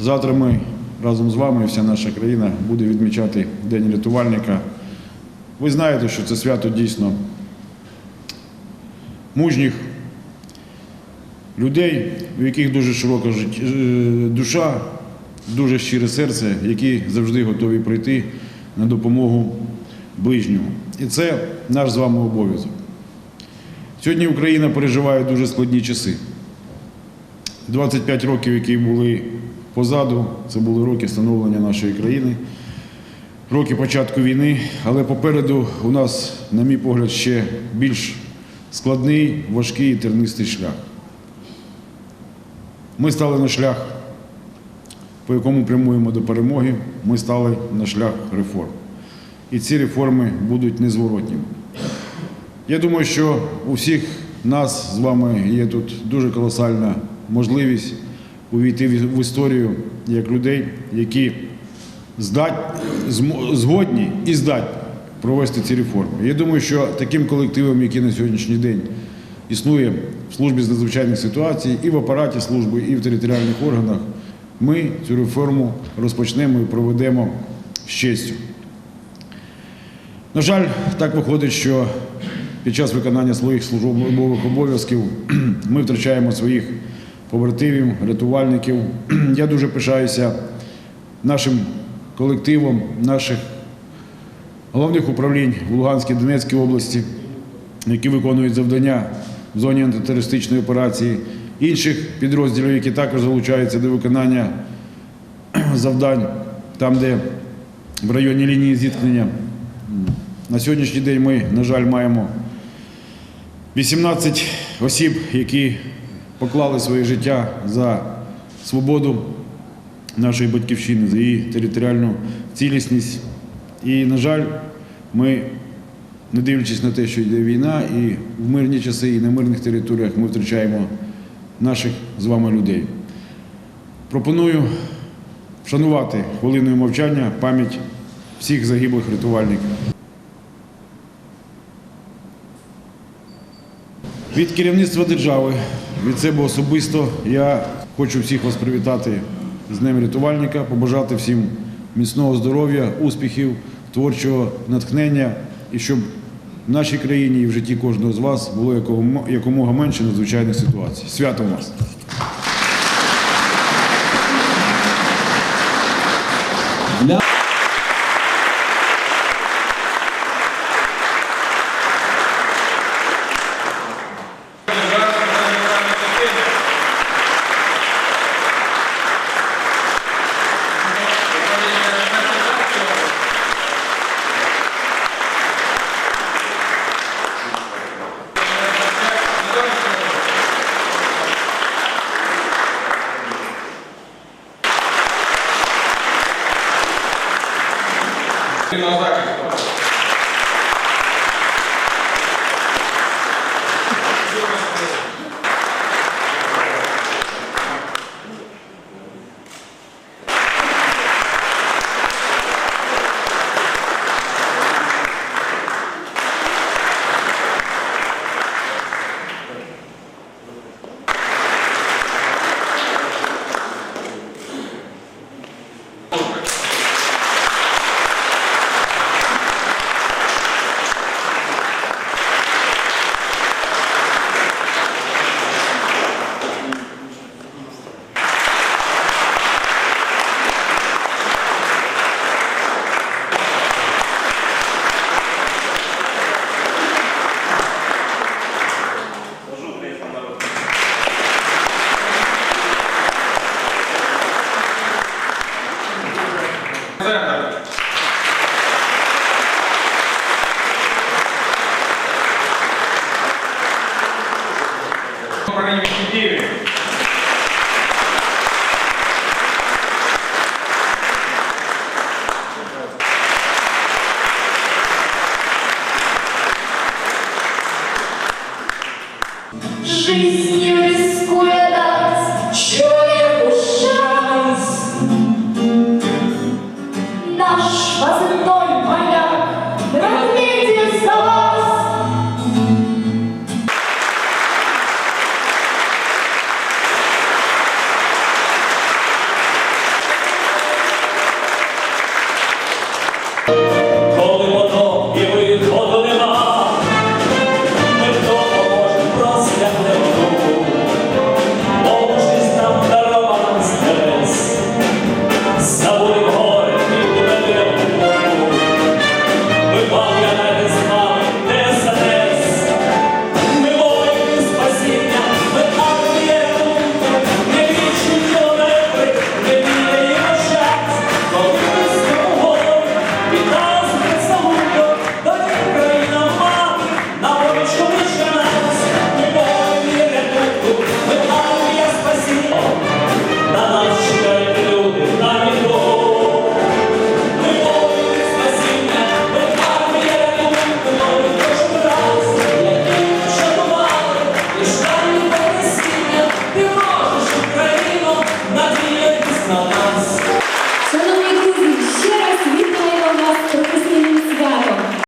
Завтра ми разом з вами, вся наша країна буде відмічати День рятувальника. Ви знаєте, що це свято дійсно мужніх людей, у яких дуже широка е, душа, дуже щире серце, які завжди готові прийти на допомогу ближньому. І це наш з вами обов'язок. Сьогодні Україна переживає дуже складні часи. 25 років, які були позаду, це були роки становлення нашої країни, роки початку війни, але попереду у нас, на мій погляд, ще більш складний, важкий і тернистий шлях. Ми стали на шлях, по якому прямуємо до перемоги, ми стали на шлях реформ. І ці реформи будуть незворотніми. Я думаю, що у всіх нас з вами є тут дуже колосальна можливість увійти в історію як людей, які здать, згодні і здатні провести ці реформи. Я думаю, що таким колективом, який на сьогоднішній день існує в службі з надзвичайних ситуацій, і в апараті служби, і в територіальних органах, ми цю реформу розпочнемо і проведемо з честю. На жаль, так виходить, що під час виконання своїх службових обов'язків ми втрачаємо своїх побратимів, рятувальників. Я дуже пишаюся нашим колективом, наших головних управлінь в Луганській Донецькій області, які виконують завдання в зоні антитерористичної операції, інших підрозділів, які також залучаються до виконання завдань там, де в районі лінії зіткнення. На сьогоднішній день ми, на жаль, маємо 18 осіб, які поклали своє життя за свободу нашої батьківщини, за її територіальну цілісність. І, на жаль, ми, не дивлячись на те, що йде війна, і в мирні часи, і на мирних територіях ми втрачаємо наших з вами людей. Пропоную вшанувати хвилиною мовчання пам'ять всіх загиблих рятувальників. Від керівництва держави, від себе особисто, я хочу всіх вас привітати з Днем рятувальника, побажати всім міцного здоров'я, успіхів, творчого натхнення і щоб в нашій країні і в житті кожного з вас було якомога- менше надзвичайних ситуацій. Свято вас! E nós aqui.